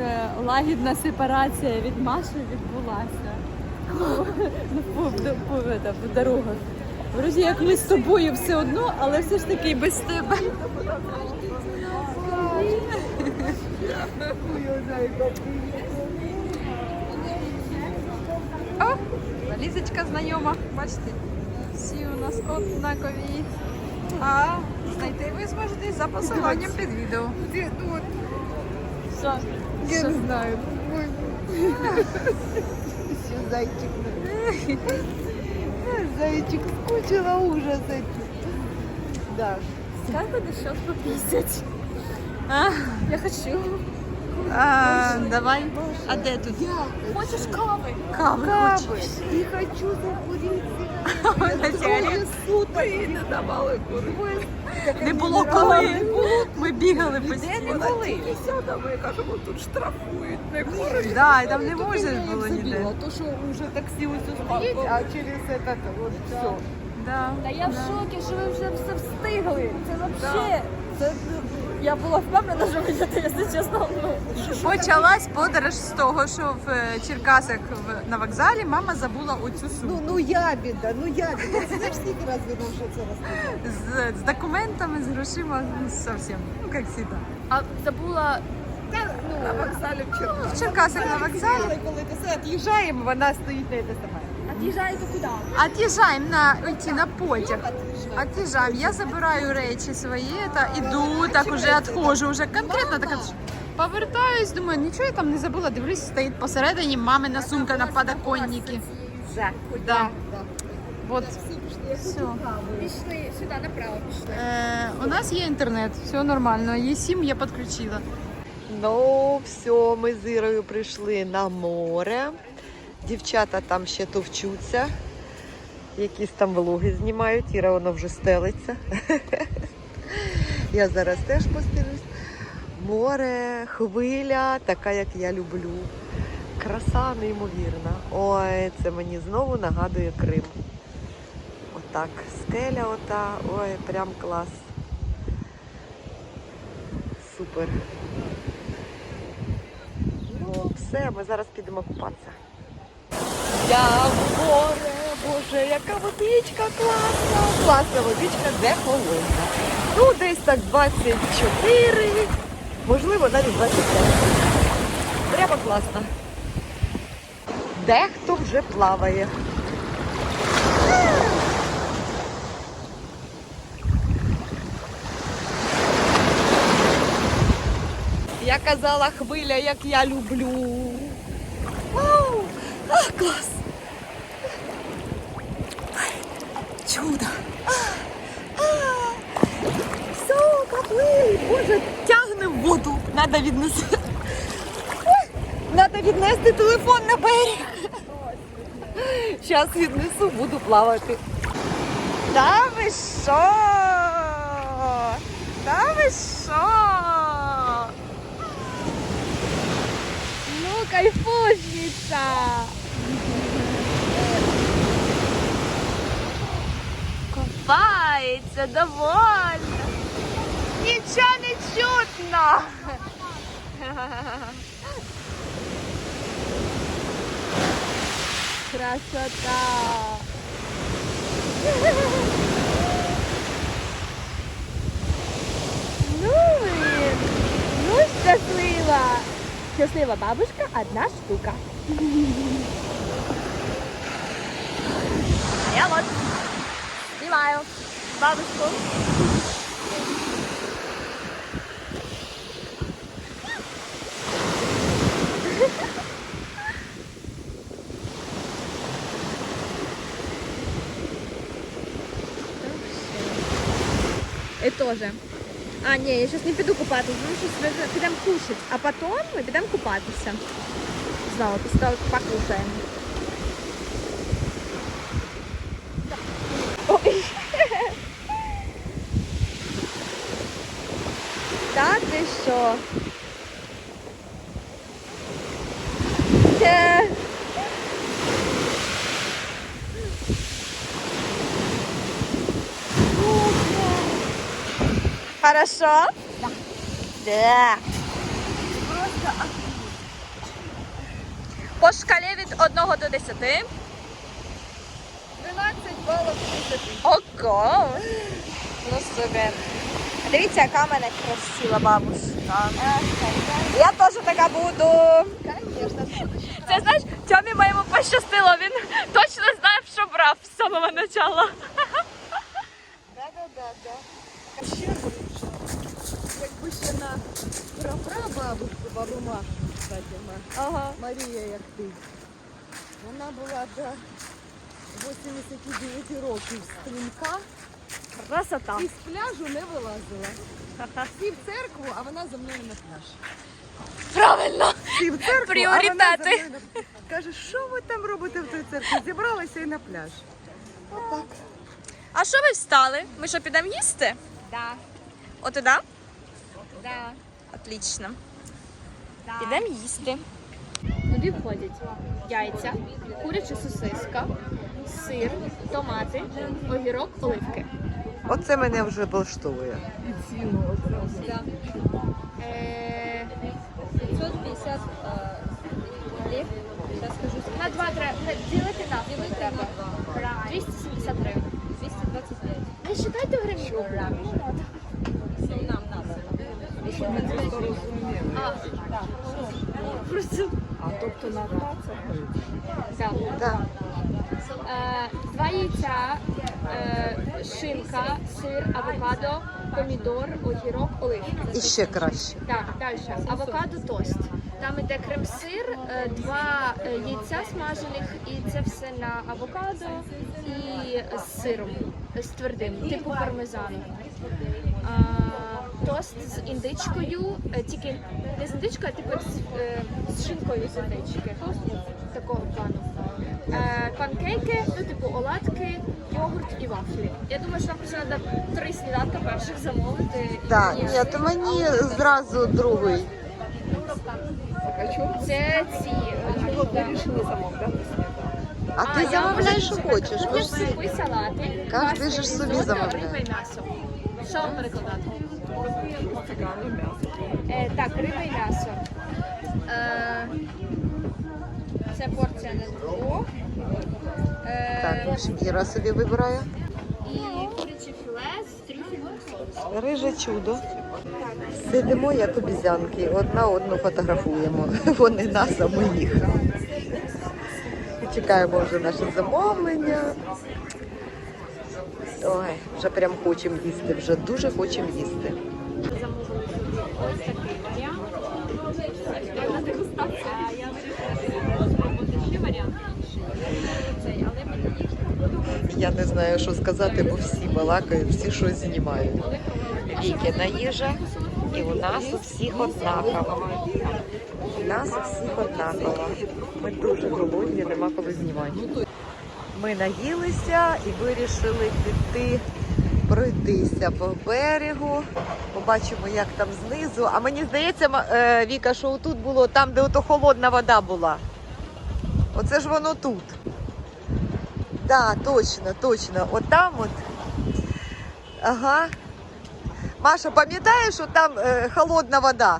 е, лагідна сепарація від Маші відбулася. Ну, ну, по, по дорогах. Вроді як ми з тобою все одно, але все ж таки без тебе. О, валізочка знайома, бачите, всі у нас однакові. А знайти ви зможете за посиланням під відео. Що? Я не знаю. Еще зайчик. Зайчик скучила ужас этим. Да. Как бы дешев пописать? А, Я хочу. а, давай. А де тут? Хочешь кавы? Кави Кабы. хочеш? И хочу закурить Сигарету? Не давали курити. Не було коли. Ми бігали постійно. були. Ми кажемо, тут штрафують, не курить. І там не можна було ніде. То, що вже таксі ось стоїть, а через вот все. Да. Та я в шокі, що ви вже все встигли. Це взагалі. Ну, я була впевнена, що ви йдете, якщо чесно. Ну, Почалась подорож з того, що в е, Черкасах в- на вокзалі мама забула оцю Ну, сумку. ну ябіда, ну ябіда. Це знаєш, скільки разів нам вже це розповідали? З, з документами, з грошима, ну, зовсім, ну, як завжди. а забула. На вокзалі в Черкасах. В Черкасах на вокзалі. Коли ти все від'їжджаємо, вона стоїть на це От'їжджаєте куди? От'їжджаємо на йти на потяг. От'їжджаємо. Я забираю речі свої та іду, так уже відходжу, вже конкретно так. Повертаюсь, думаю, нічого я там не забула. Дивлюсь, стоїть посередині мамина сумка на подоконнике. Да. Да. Вот. Все. Пішли сюди, направо пішли. Е, у нас є інтернет, все нормально. Є сім, я підключила. Ну, все, ми з Ірою прийшли на море. Дівчата там ще товчуться. Якісь там влоги знімають. Іра воно вже стелиться. Я зараз теж постелюсь. Море, хвиля, така, як я люблю. Краса неймовірна. Ой, це мені знову нагадує Крим. Отак. Стеля ота. Ой, прям клас. Супер. Ну, все, ми зараз підемо купатися. Я в боже, яка водичка класна. Класна водичка, де холодна. Ну, десь так 24, можливо, навіть 25. Прямо класно. Дехто вже плаває. Я казала хвиля, як я люблю. Вау! Клас! Ай, Чудо! Все, поплили! Боже, тягне в воду. Надо віднести. Надо віднести телефон на берег. Зараз віднесу, буду плавати. Та ви що? Та ви що? Ну, кайфушниця! Купається довольно. Нічого не чутно. Красота! Ну, блин. Ну, щаслива! Щаслива бабушка, одна штука. Я вот снимаю бабушку. І теж. А, ні, я зараз не піду купатися, тому що ми підемо кушати, а потім ми підемо купатися. Знову, після того, як покушаємо. Це... Хорошо? Да. Просто По шкалі від 1 до 10. 12 балів 10. Ого! Ну супер. Дивіться, яка в мене красива бабушка. Я теж така буду. Конечно. Це знаєш, Тьомі моєму пощастило, він точно знає, що брав з самого початку. Да-да-да. Ще більше. Якби ще на прапрабабушку, бабу Машу, кстати, Ага. Марія, як ти. Вона була до 89 років стрімка Красота. і з пляжу не вилазила. Всі в церкву, а вона за мною на пляж. Правильно. Всі в церкву, Пріоритети. а вона за мною на. Каже, що ви там робите в той церкві? Зібралася і на пляж. Отак. А що ви встали? Ми що, підемо їсти? Да, От туди? да, Отлично. да. Підемо їсти. Туди входять яйця, куряча сосиска, сир, томати, огірок, оливки. Оце мене вже влаштовує. 550 лів. Зараз скажу. На два треба. Ділити на Ділити треба. 270 гривень. 225. Не вважайте гривні. Нам надо. А, просто. А тобто на 20 Да. Так. Е, два яйця, е, шинка, сир, авокадо, помідор, огірок, оливки. І ще краще. Так, далі. Авокадо тост. Там іде крем-сир, е, два яйця смажених, і це все на авокадо і з сиром, з твердим, типу пармезану. А, тост з індичкою, е, тільки не з індичкою, а типу з, е, з шинкою з індички. Такого плану. Е, панкейки, ну типу оладки, йогурт і вафлі. Я думаю, що нам просто треба три сніданка перших замовити. Так, ні, то мені зразу другий. Це ці. е, А ти я замовляєш, що можу- хочеш. Тут Ви є ж супи, салати. Кожен паста, же ж собі замовляє. М'ясо. Що вам перекладати? Е, так, риба і м'ясо. Е, це порція на двох. Е, Так, шкіра собі вибирає. і куряче філе з трюфельним соусом. Риже чудо. Сидимо як обізянки, одна одну фотографуємо. Вони нас, а ми їх. І Чекаємо вже наше замовлення. Ой, вже прям хочемо їсти, вже дуже хочемо їсти. Я Я не знаю, що сказати, бо всі балакають, всі щось знімають. Вікіна їжа, і у нас у всіх однаково. У нас у всіх однаково. Ми дуже голодні, нема коли знімати. Ми наїлися і вирішили піти пройтися по берегу. Побачимо, як там знизу. А мені здається, е, Віка, що тут було там, де ото холодна вода була. Оце ж воно тут. Так, да, точно, точно. От там от. Ага. Маша, пам'ятаєш, що там е, холодна вода?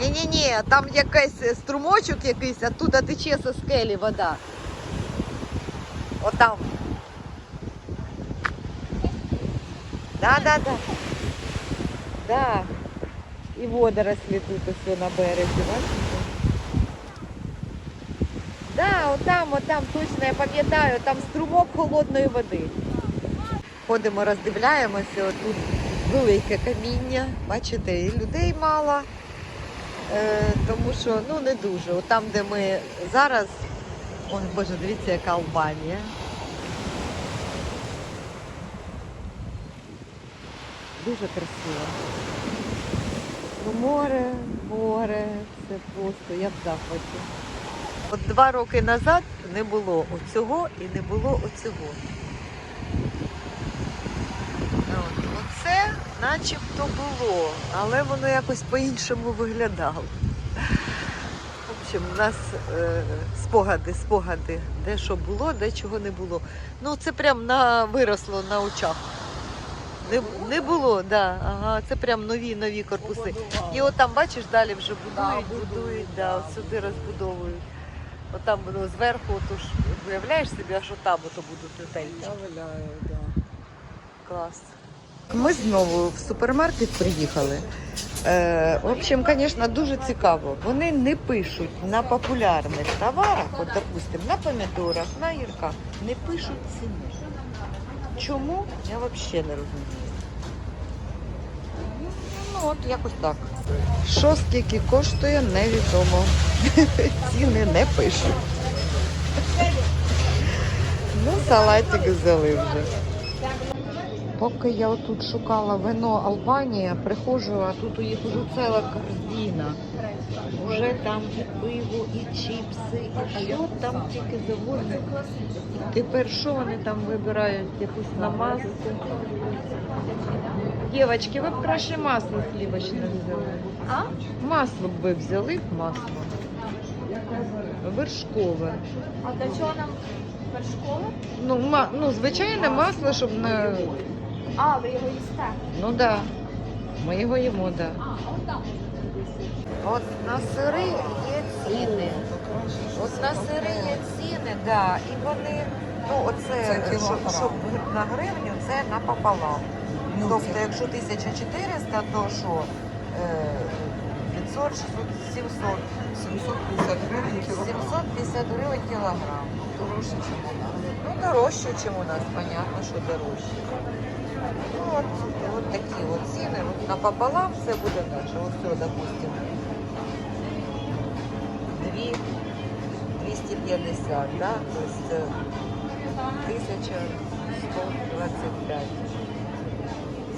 Ні-ні-ні, там якийсь е, струмочок якийсь, оттуда тече со скелі вода. Отам. Да, да. І водорослі тут усе на березі, бачите? Да, отам, отам, точно я пам'ятаю, там струмок холодної води. Ходимо, роздивляємося, отут велике каміння, бачите, і людей мало, тому що ну не дуже. От там, де ми зараз, он, боже, дивіться, яка Албанія. Дуже красиво. Ну, море, море, це просто, я в захваті. От два роки назад не було оцього і не було оцього. От, оце начебто було, але воно якось по-іншому виглядало. В общем, у нас е, спогади, спогади, де що було, де чого не було. Ну, це прям на, виросло на очах. Не, не було, да. Ага, це прям нові нові корпуси. І от там, бачиш, далі вже будують, будують, да, от сюди розбудовують. От там воно зверху, то ж уявляєш собі, аж там ото будуть готельчики. Клас. Ми знову в супермаркет приїхали. Е, в общем, звісно, дуже цікаво. Вони не пишуть на популярних товарах, от, допустим, на помідорах, на гірках, не пишуть ціни. Чому? Я взагалі не розумію. Ну, от якось так. Що скільки коштує, невідомо. Ціни не пишуть. Ну, салатик взяли вже. Поки я отут шукала вино Албанія, приходжу, а тут у їх уже ціла корзина. Уже там і пиво, і чіпси, і що там тільки завозять. Тепер що вони там вибирають? Якусь намазку. Дівчатки, ви б краще масло сливочне взяли. А? Масло б ви взяли б масло. Вершкове. А для чого нам вершкове? Ну, ма, ну, звичайне масло, щоб не. А, ви його їсте. Ну да. Ми його їмо, да. От на сири є ціни. От на сири є ціни, да. І вони, ну оце, щоб, щоб на гривню, це напополам. Тобто, якщо 1400, то що? Е, 500, 600, 700. 750 гривень кілограм. 750 гривень кілограм. Дорожче, ніж у нас. Ну, дорожче, ніж у нас, понятно, що дорожче. Ну, от, от такі от ціни. От напополам все буде наше. Ось все, допустимо. 2, 250, да? Тобто е, 1125.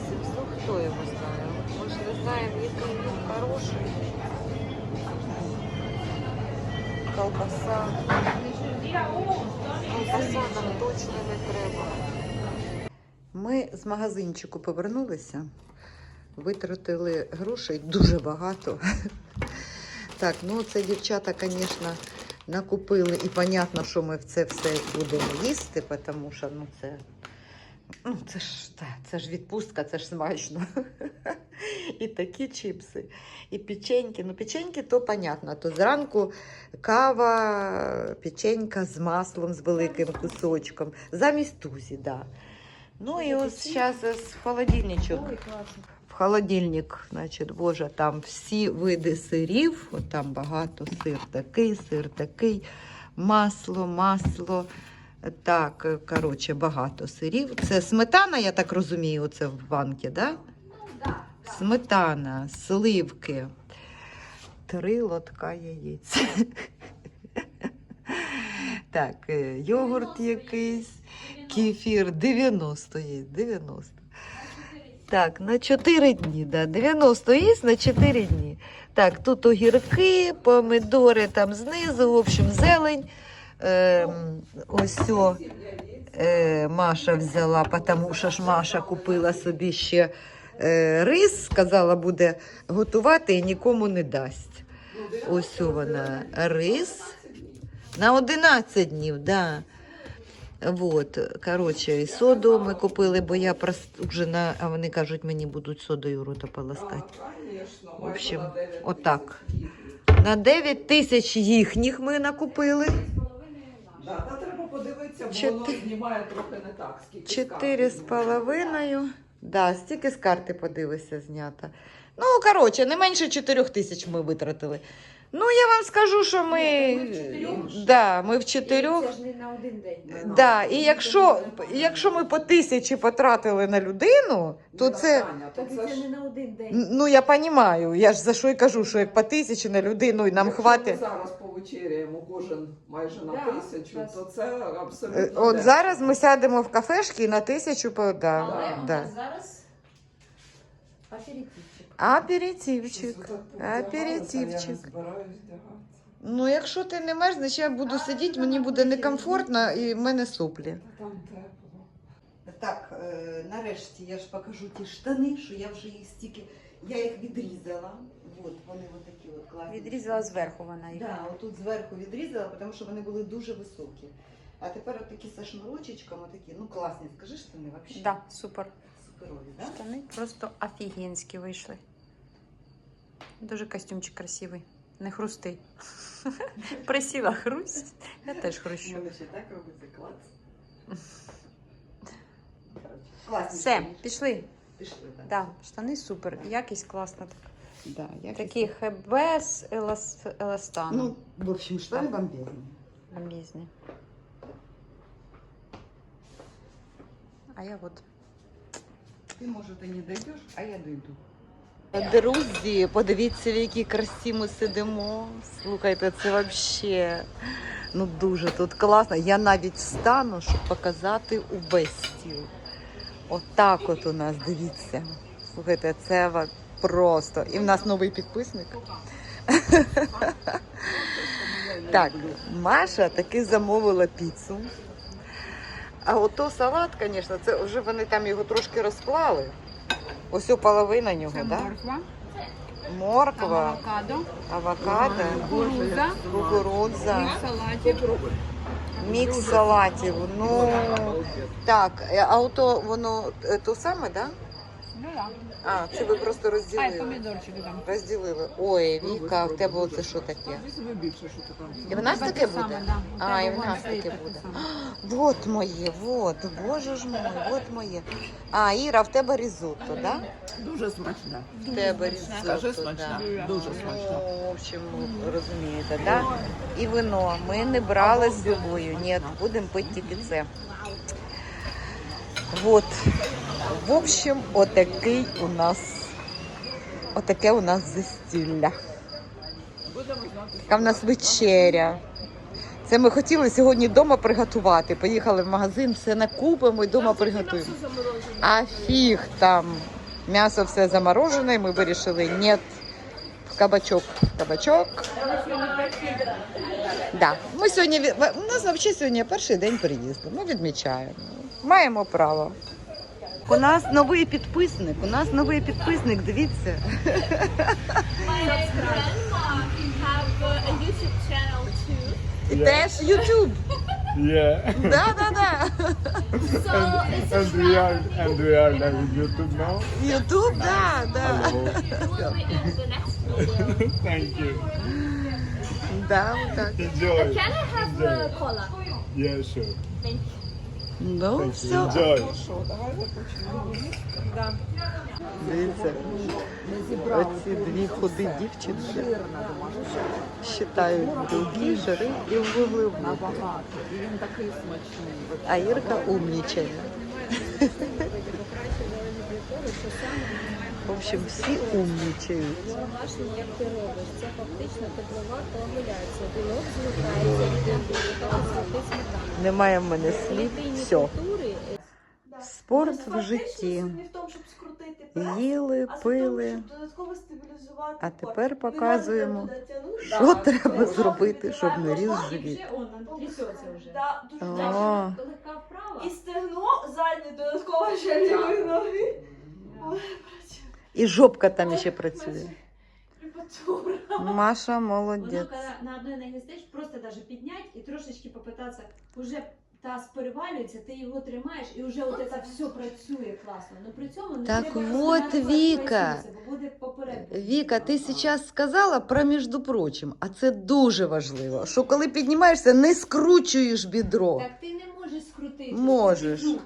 700, хто його знає? От Ми ж не знаємо, який він хороший. Колбаса. Колбаса нам точно не треба. Ми з магазинчику повернулися, витратили грошей дуже багато. Так, ну це дівчата, звісно, накупили. І понятно, що ми це все будемо їсти, тому що ну, це, ну, це, ж, та, це ж відпустка, це ж смачно. І такі чіпси, і печеньки. Ну, печеньки то понятно. То зранку кава, печенька з маслом, з великим кусочком. Замість тузі, так. Да. Ну і ось зараз з холодильничок. В холодильник, значить, боже, там всі види сирів, от там багато сир такий, сир такий, масло, масло. Так, коротше, багато сирів. Це сметана, я так розумію, це в банки, да? Сметана, сливки, три лотка яєць. Так, е, йогурт якийсь, кефір 90 є, 90. Так, на 4 дні, да, 90 є на 4 дні. Так, тут огірки, помидори там знизу, в общем, зелень. Ем, ось о, е, Маша взяла, тому що ж Маша купила собі ще е, рис, сказала, буде готувати і нікому не дасть. Ось о вона рис. На 11 днів, да. Вот, коротше, і соду ми купили, бо я простужена, а вони кажуть, мені будуть содою рота полоскати. В общем, отак. На 9 тисяч їхніх ми накупили. Да, та треба подивитися, бо воно знімає трохи не так, скільки Чотири з половиною. Да, стільки з карти подивися знято. Ну, коротше, не менше 4 тисяч ми витратили. Ну, я вам скажу, що ми. Да, ми в чотирьох. Це ж не на один день. Да, і якщо, якщо ми по тисячі потратили на людину, то Ну, це. Так це це ж- не на один день. Ну, я розумію, я ж за що й кажу, що як по тисячі на людину і нам Якщо хватить. Ми зараз повечеряємо кожен майже на Да, тисячу, то це Е, абсолютно. От дешево. зараз ми сядемо в кафешки і на тисячу по да, Але у да. зараз аперитивчик. Аперитивчик. Аперитивчик. Ну, якщо ти не мерзнеш, я буду сидіти, мені буде некомфортно і в мене соплі. Так, е, нарешті я ж покажу ті штани, що я вже їх стільки. Я їх відрізала. От вони отакі от класні. Відрізала зверху вона їх. Да, отут зверху відрізала, тому що вони були дуже високі. А тепер отакі со шнурочечком, отакі, ну класні, скажи штани взагалі. Да, супер. Супер. суперові, да? Штани просто офігенські вийшли. Дуже костюмчик красивий. Не хрусти. Присіла хрусть. Я теж хрущу. Воно ще так робиться, клас. Все, пішли. Пішли, так. Да, штани супер. Якість класна. Да, я Такі ХБ з елас... еластаном. Ну, в общем, штани бомбезні. Бомбезні. А я от. Ти, може, ти не дійдеш, а я дійду. Друзі, подивіться, в якій красі ми сидимо. Слухайте, це взагалі ну дуже тут класно. Я навіть встану, щоб показати увесь стіл. Отак от у нас, дивіться. Слухайте, це просто. І в нас новий підписник. Так, Маша таки замовила піцу. А ото салат, звісно, це вже вони там його трошки розклали. Ось половина нього, так? Да? морква, Морква, авокадо, авокадо, кукурудза, кукурудза, салатів. мікс салатів. Ну так, е, а ото воно е, то саме, так? Да? А, це ви просто А, розділили. помідорчики там. Розділили. Ой, Віка, в тебе оце що таке? І в нас таке те саме, буде? да. А, і в нас таке буде. саме. Вот моє, вот, боже ж мой, вот моє. А, Іра, в тебе різотто, да? Дуже смачна. В тебе різотто, Скажи смачна. да. Дуже смачна. Ну, в общем, розумієте, да? І вино ми не брали з собою. Ні, будемо пити тільки це. Вот. В общем, отакий у нас, отаке у нас застілля. Яка в нас вечеря. Це ми хотіли сьогодні вдома приготувати. Поїхали в магазин, все накупимо і вдома приготуємо. А фіг там. М'ясо все заморожене, і ми вирішили, ні, в кабачок. В кабачок. Да. Ми сьогодні, у нас взагалі сьогодні перший день приїзду. Ми відмічаємо. Маємо право. У нас новий підписник. У нас новий підписник, дивіться. І теж YouTube. Yeah. Да, да, да. So it's and we are and we are now YouTube now. YouTube, да, да. The. Thank you. Да, так. Enjoy. Can I have uh, cola? Yeah, sure. Thank you. Ну, все. Дивіться, оці дві худі дівчинки считають білки, жири і вуглеводи. А Ірка умнічає. В общем, всі умнічають. Домашнє, як ти робиш, це фактично теплова коагуляція. Білок білка. Немає в мене слів. Все. Спорт в житті. Не в прес, Їли, пили. А тепер показуємо. Що треба зробити, щоб не ріс і живіт. І стегно заднє додатково ще лівої ноги. І жопка там ще працює. Крепатура. Маша Воно, молодець. коли на одной ноге стоїш, просто даже підняти і трошечки попитатися, уже таз перевалюється, ти його тримаєш, і вже от це все працює класно. Ну при цьому не Так треба вот, розминати Віка. бо буде поперед. Віка, ти зараз сказала про між прочим, а це дуже важливо, що коли піднімаєшся, не скручуєш бідро. Так ти не можеш скрутити. Можеш. Ну,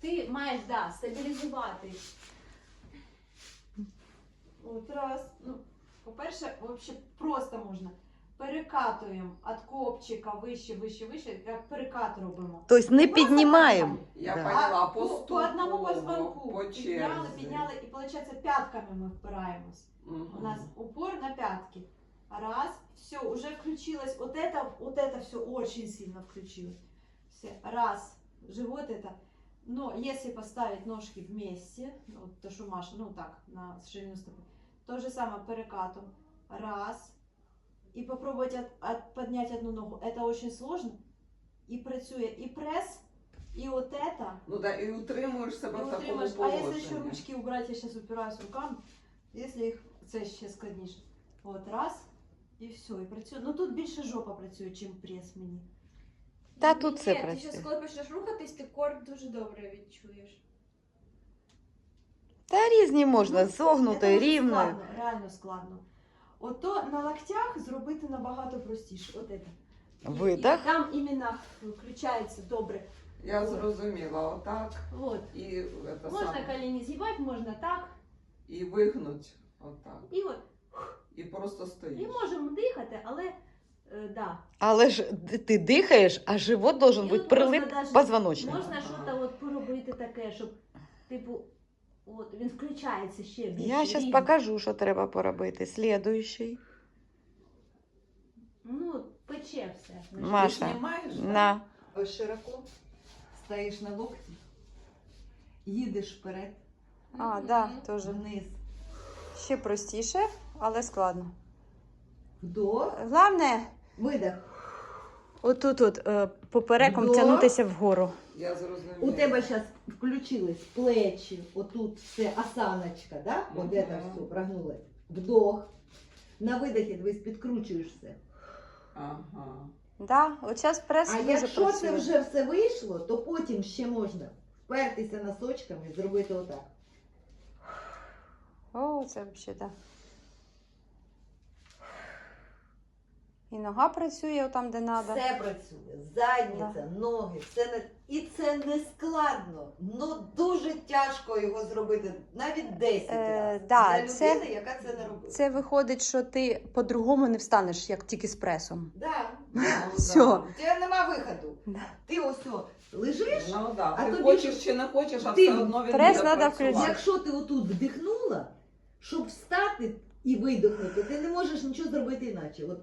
ти маєш да, стабілізувати. От раз. Ну, по-перше, взагалі просто можна. Перекатуємо від копчика вище, вище, вище, як перекат робимо. Тобто не піднімаємо. Я Да. поняла, А, по, по поступово, одному позвонку. по Підняли, черзі. підняли, і виходить п'ятками ми впираємось. Мгм. У нас упор на пятки. Раз, все, уже включилось. Вот это, вот это все очень сильно включилось. Все, раз, живот это. Но если поставить ножки вместе, ну, вот то, что Маша, ну так, на ширину стопы, то же самое перекатом. Раз. И попробовать от- от- поднять одну ногу. Это очень сложно. И працює и пресс, и вот это. Ну да, і утримуєш И себе в такому утримаешь. А если еще положенні. ручки убрать, я сейчас упираюсь руками, если их це ще складніше. От раз і все, і працює. Ну тут більше жопа працює, чим прес мені. Та тут Ні, все Ти працює. зараз, коли почнеш рухатись, ти корд дуже добре відчуєш. Та різні можна, Ну, зогнутою, це. Складно, реально складно. Ото на локтях зробити набагато простіше. От це. І- Видах. І там іменно включається добре. Я зрозуміла, отак. От. І, это Можна саме, коліні з'їбати, можна так. і вигнуть отак. І от. І просто І стоїш. можемо дихати, але е, да. Але ж д- ти дихаєш, а живот должен І бути от можна прилип даже- позвоночник. Можна щось от поробити таке, щоб, типу, от він включається ще більше. Я зараз покажу, що треба поробити. Слідуючий. Ну, пече все. Ти Маша, знімаєш, на. Ось широко. Стоїш на локті. Їдеш вперед, А, да, теж. вниз, Ще простіше, але складно. вдох, Головне, видих. отут от, е, попереком Вдох. тягнутися вгору. Я зрозуміла. У тебе зараз включились плечі, отут все осаночка, да? От Мгм. це все прогнулось. Вдох. На видихі дивись, підкручуєш все. Ага. Да, от зараз прес А дуже якщо працює. це вже все вийшло, то потім ще можна впертися носочками і зробити отак. О, це взагалі, так. І нога працює там, де треба. Все працює, задниця, ноги, все не і це не складно. Ну дуже тяжко його зробити, навіть 10 Е, разів. да, Для це- людини, яка це не робила. Це виходить, що ти по-другому не встанеш, як тільки з пресом. Да. Ну, Все. да. У тебе нема виходу. Да. Ти ось о, лежиш, Ну да. А ти тобі хочеш чи не хочеш, а ти все одно він прес працювати. включити. якщо ти отут вдихнула, щоб встати і видихнути, ти не можеш нічого зробити іначе. От.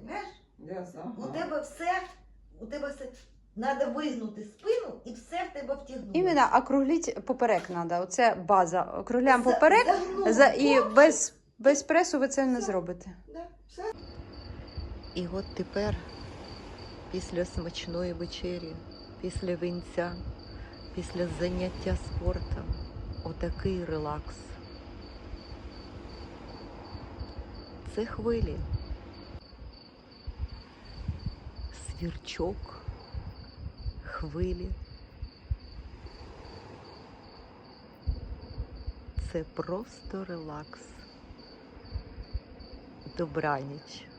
Понимаєш? Я за. У тебе все, у тебе все. Треба вигнути спину і все в тебе втягнути. Іменно округліть поперек треба. Оце база. Округляємо За- поперек загнув за, і без, без пресу ви це не зробите. Да, все. І от тепер, після смачної вечері, після винця, після заняття спортом, отакий релакс. Це хвилі. Свірчок, хвилі. Це просто релакс. Добраніч.